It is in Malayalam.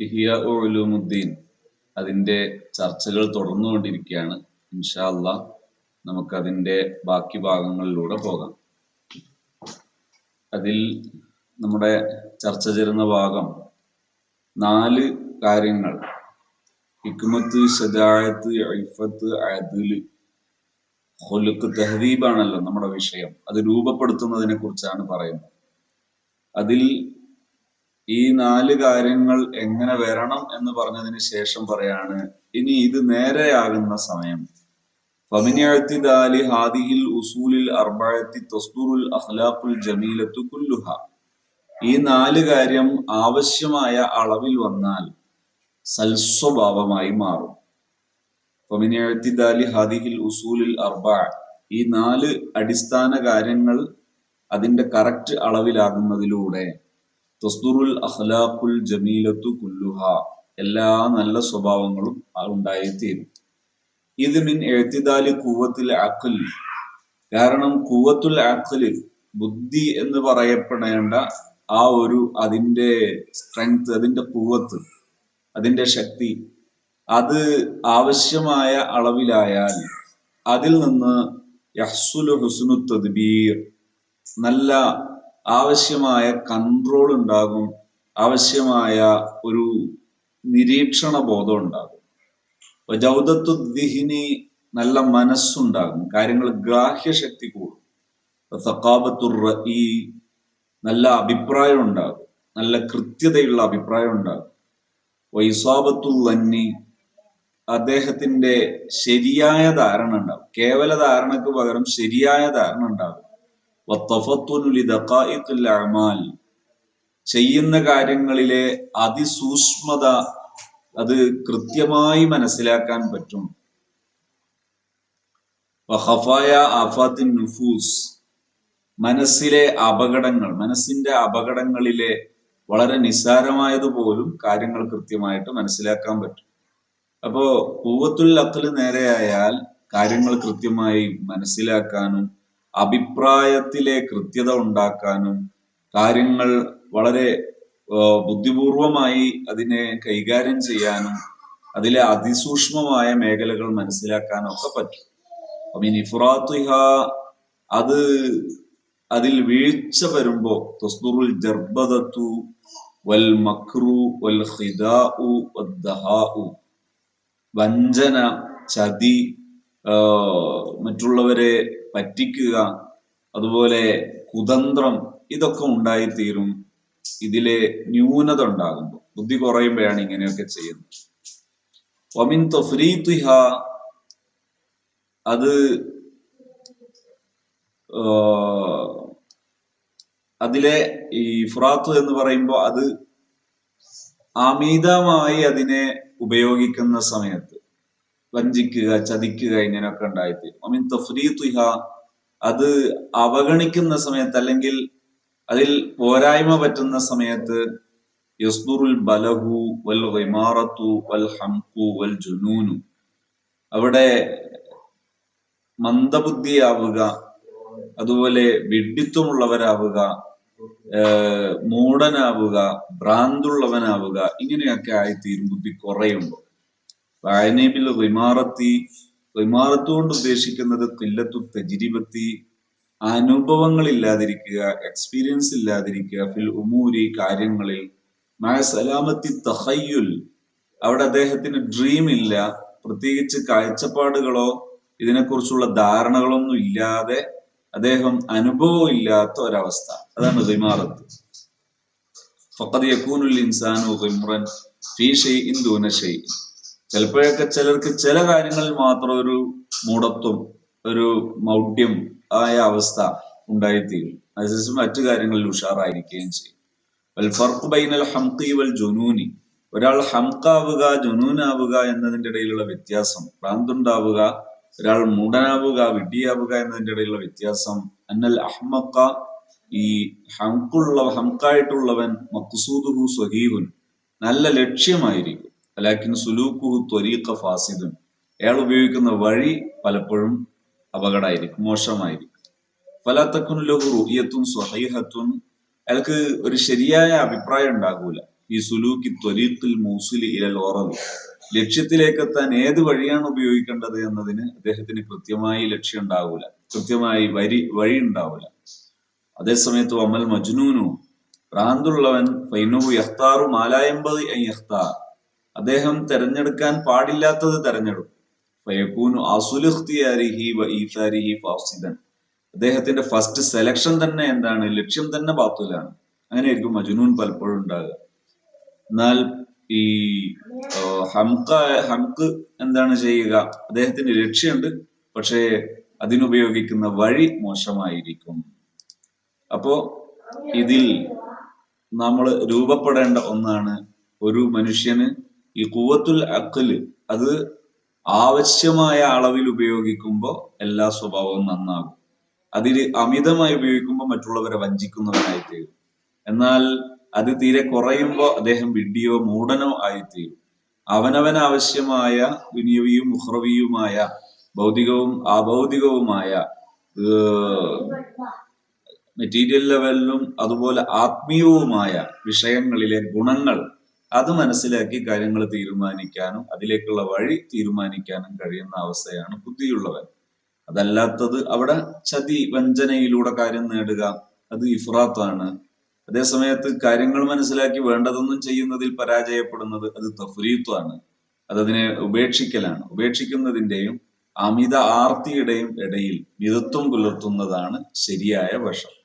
ഇഹിയ അതിന്റെ ചർച്ചകൾ തുടർന്നുകൊണ്ടിരിക്കുകയാണ്. ഇൻഷാല്ല നമുക്കതിന്റെ ബാക്കി ഭാഗങ്ങളിലൂടെ പോകാം. അതിൽ നമ്മുടെ ചർച്ച ചെയ്യുന്ന ഭാഗം നാല് കാര്യങ്ങൾ. ഹിക്മത്ത് ഷജായത്ത് ഐഫത്ത് അതിൽ ഹൊലുക്ക് തെഹദീബാണല്ലോ നമ്മുടെ വിഷയം. അത് രൂപപ്പെടുത്തുന്നതിനെ കുറിച്ചാണ് പറയുന്നത്. അതിൽ ഈ നാല് കാര്യങ്ങൾ എങ്ങനെ വരണം എന്ന് പറഞ്ഞതിന് ശേഷം പറയാണ് ഇനി ഇത് നേരെയാകുന്ന സമയം. ഫമിനിയത്തിദാലി ഹാദിഹിൽ ഉസൂലിൽ അർബഴത്തി തസ്ദുറുൽ അഖ്ലാഖുൽ ജമീലത്തു കുല്ലുഹ. ഈ നാല് കാര്യം ആവശ്യമായ അളവിൽ വന്നാൽ സൽസ്വഭാവമായി മാറും. ഫമിനിയത്തിദാലി ഹാദിഹിൽ ഉസൂലിൽ അർബ. ഈ നാല് അടിസ്ഥാന കാര്യങ്ങൾ അതിന്റെ കറക്റ്റ് അളവിലാകുന്നതിലൂടെ തസ്ദുറുൽ അഖ്ലാഖുൽ ജമീലത്തു കുല്ലുഹ. എല്ലാ നല്ല സ്വഭാവങ്ങളും ഉണ്ടായിത്തീരും. ഇത് മിൻ എഴുത്തിദാലി കൂവത്തിൽ അഖുൽ കാരണം കൂവത്തുൽ അഖൽ ബുദ്ധി എന്ന് പറയപ്പെടേണ്ട ആ ഒരു അതിന്റെ സ്ട്രെങ്ത് അതിന്റെ കൂവത്ത് അതിന്റെ ശക്തി അത് ആവശ്യമായ അളവിലായാൽ അതിൽ നിന്ന് യഹ്സുൽ ഹുസ്നു തദ്ബീർ നല്ല ആവശ്യമായ കൺട്രോൾ ഉണ്ടാകും. ആവശ്യമായ ഒരു നിരീക്ഷണ ബോധം ഉണ്ടാകും. ജൗദത്തു ദിഹിനി നല്ല മനസ്സുണ്ടാകും. കാര്യങ്ങൾ ഗ്രാഹ്യശക്തി കൂടും. ഈ നല്ല അഭിപ്രായം ഉണ്ടാകും. നല്ല കൃത്യതയുള്ള അഭിപ്രായം ഉണ്ടാകും. വൈസാബത്തുൽ ലന്നി അദ്ദേഹത്തിന്റെ ശരിയായ ധാരണ ഉണ്ടാകും. കേവല ധാരണക്ക് പകരം ശരിയായ ധാരണ ഉണ്ടാകും. അമാൽ ചെയ്യുന്ന കാര്യങ്ങളിലെ അതിസൂക്ഷ്മത അത് കൃത്യമായി മനസ്സിലാക്കാൻ പറ്റും. മനസ്സിലെ അപകടങ്ങൾ മനസ്സിന്റെ അപകടങ്ങളിലെ വളരെ നിസ്സാരമായതുപോലും കാര്യങ്ങൾ കൃത്യമായിട്ട് മനസ്സിലാക്കാൻ പറ്റും. അപ്പോ പൂവത്തുൽ അക്കൽ നേരെയായാൽ കാര്യങ്ങൾ കൃത്യമായി മനസ്സിലാക്കാനും അഭിപ്രായത്തിലെ കൃത്യത ഉണ്ടാക്കാനും കാര്യങ്ങൾ വളരെ ബുദ്ധിപൂർവമായി അതിനെ കൈകാര്യം ചെയ്യാനും അതിലെ അതിസൂക്ഷ്മമായ മേഖലകൾ മനസ്സിലാക്കാനും ഒക്കെ പറ്റും. അപ്പം ഇനി ഫുറാത്തുഹ അത് അതിൽ വീഴ്ച വരുമ്പോ തസ്ദുറുൽ ജർബദത്തു വൽ മക്രു വൽ ഖിദാഉ വഞ്ചന ചതി മറ്റുള്ളവരെ പറ്റിക്കുക അതുപോലെ കുതന്ത്രം ഇതൊക്കെ ഉണ്ടായിത്തീരും ഇതിലെ ന്യൂനത ഉണ്ടാകുമ്പോൾ. ബുദ്ധി കുറയുമ്പോഴാണ് ഇങ്ങനെയൊക്കെ ചെയ്യുന്നത്. വമിൻ അത് അതിലെ ഈ ഫുറാത്ത് എന്ന് പറയുമ്പോൾ അത് അമിതമായി അതിനെ ഉപയോഗിക്കുന്ന സമയത്ത് വഞ്ചിക്കുക ചതിക്കുക ഇങ്ങനെയൊക്കെ ഉണ്ടായിത്തീരും അമീൻ അത് അവഗണിക്കുന്ന സമയത്ത് അല്ലെങ്കിൽ അതിൽ പോരായ്മ പറ്റുന്ന സമയത്ത് യസ്ദുറുൽ ബലഹു വൽ റിമാറത്തു വൽ ഹംകു വൽ ജുനൂനു. അവിടെ മന്ദബുദ്ധിയാവുക അതുപോലെ വിഡ്ഢിത്വമുള്ളവരാവുക മൂടനാവുക ഭ്രാന്തുള്ളവനാവുക ഇങ്ങനെയൊക്കെ ആയിത്തീരും ബുദ്ധി കുറയുമ്പോൾ. വായനബിൽ റിമാറത്തി റിമാറത്ത് കൊണ്ട് ഉദ്ദേശിക്കുന്നത് തില്ലത്തു തജിരിബത്തി അനുഭവങ്ങൾ ഇല്ലാതിരിക്കുക എക്സ്പീരിയൻസ് ഇല്ലാതിരിക്കുക ഫിൽ ഉമൂരി കാര്യങ്ങളിൽ. മായ സലാമത്തി തഹയ്യുൽ. അവിടെ അദ്ദേഹത്തിന് ഡ്രീം ഇല്ല. പ്രത്യേകിച്ച് കാഴ്ചപ്പാടുകളോ ഇതിനെക്കുറിച്ചുള്ള ധാരണകളൊന്നും ഇല്ലാതെ അദ്ദേഹം അനുഭവം ഇല്ലാത്ത ഒരവസ്ഥ. അതാണ് റിമാറത്ത്. ഫക്കത് യക്കൂനുൽ ഇൻസാനു റിമ്രൻ ഫീ ഷെയ്ഇൻ ദൂന ഷെയ് ചിലപ്പോഴൊക്കെ ചിലർക്ക് ചില കാര്യങ്ങളിൽ മാത്രം ഒരു മൂടത്വം ഒരു മൗഢ്യം ആയ അവസ്ഥ ഉണ്ടായിത്തീരും. അതിനുശേഷം മറ്റു കാര്യങ്ങളിൽ ഉഷാറായിരിക്കുകയും ചെയ്യും. വൽ ബൈനൽ ഹംഖി വൽ ജുനൂനി. ഒരാൾ ഹംകാവുക ജുനൂനാവുക എന്നതിന്റെ ഇടയിലുള്ള വ്യത്യാസം ഭ്രാന്തുണ്ടാവുക ഒരാൾ മൂടനാവുക വിഡ്ഢിയാവുക എന്നതിന്റെ ഇടയിലുള്ള വ്യത്യാസം അന്നൽ അഹ്മക്ക ഈ ഹംഖുള്ള ഹംഖായിട്ടുള്ളവൻ മക്സൂദുഹു സ്വഹീബുൻ നല്ല ലക്ഷ്യമായിരിക്കും. അലാക്കിൻ സുലൂക്കുഹു ത്വരീഖ ഫാസിദുൻ. അയാൾ ഉപയോഗിക്കുന്ന വഴി പലപ്പോഴും അപകടമായിരിക്കും മോശമായിരിക്കും. ഫലാത്തക്കുൻ ലഹു റുഹിയത്തും സ്വഹീഹത്തുൻ. അയാൾക്ക് ഒരു ശരിയായ അഭിപ്രായം ഉണ്ടാകൂല. ഈ സുലൂക്കി ത്വരീഖിൽ മൂസുലി ഇലൽ ഓറവ് ലക്ഷ്യത്തിലേക്ക് എത്താൻ ഏത് വഴിയാണ് ഉപയോഗിക്കേണ്ടത് എന്നതിന് അദ്ദേഹത്തിന് കൃത്യമായി ലക്ഷ്യം ഉണ്ടാവൂല കൃത്യമായി വരി വഴി ഉണ്ടാവൂല. അതേസമയത്ത് അമൽ മജ്നൂനു. ഭ്രാന്തുള്ളവൻ ഫൈനു യഖ്താറു മാലായമ്പത് യഖ്താർ. അദ്ദേഹം തെരഞ്ഞെടുക്കാൻ പാടില്ലാത്തത് തെരഞ്ഞെടുക്കും അദ്ദേഹത്തിന്റെ ഫസ്റ്റ് സെലക്ഷൻ തന്നെ എന്താണ്? ലക്ഷ്യം തന്നെ ബാത്തുലാണ്. അങ്ങനെയായിരിക്കും മജുനൂൻ പലപ്പോഴും ഉണ്ടാകുക. എന്നാൽ ഈ ഹംക ഹംക്ക് എന്താണ് ചെയ്യുക? അദ്ദേഹത്തിന്റെ ലക്ഷ്യമുണ്ട്. പക്ഷേ അതിനുപയോഗിക്കുന്ന വഴി മോശമായിരിക്കും. അപ്പോ ഇതിൽ നമ്മൾ രൂപപ്പെടേണ്ട ഒന്നാണ് ഒരു മനുഷ്യന് ഈ കൂവത്തുൽ അക്കൽ അത് ആവശ്യമായ അളവിൽ ഉപയോഗിക്കുമ്പോൾ എല്ലാ സ്വഭാവവും നന്നാകും. അതിൽ അമിതമായി ഉപയോഗിക്കുമ്പോൾ മറ്റുള്ളവരെ വഞ്ചിക്കുന്നവനായി തീരും എന്നാൽ അത് തീരെ കുറയുമ്പോൾ അദ്ദേഹം വിഡ്ഢിയോ മൂടനോ ആയിത്തീരും. അവനവൻ ആവശ്യമായ ദുനിയവിയും മുഹ്റവിയുമായ ഭൗതികവും അഭൗതികവുമായ മെറ്റീരിയൽ ലെവലിലും അതുപോലെ ആത്മീയവുമായ വിഷയങ്ങളിലെ ഗുണങ്ങൾ അത് മനസ്സിലാക്കി കാര്യങ്ങൾ തീരുമാനിക്കാനും അതിലേക്കുള്ള വഴി തീരുമാനിക്കാനും കഴിയുന്ന അവസ്ഥയാണ് ബുദ്ധിയുള്ളവൻ. അതല്ലാത്തത് അവിടെ ചതി വഞ്ചനയിലൂടെ കാര്യം നേടുക അത് ഇഫ്രാത്താണ്. അതേസമയത്ത് കാര്യങ്ങൾ മനസ്സിലാക്കി വേണ്ടതൊന്നും ചെയ്യുന്നതിൽ പരാജയപ്പെടുന്നത് അത് തഫ്രീത്താണ്. അതതിനെ ഉപേക്ഷിക്കലാണ്. ഉപേക്ഷിക്കുന്നതിന്റെയും അമിത ആർത്തിയുടെയും ഇടയിൽ മിതത്വം പുലർത്തുന്നതാണ് ശരിയായ വശം.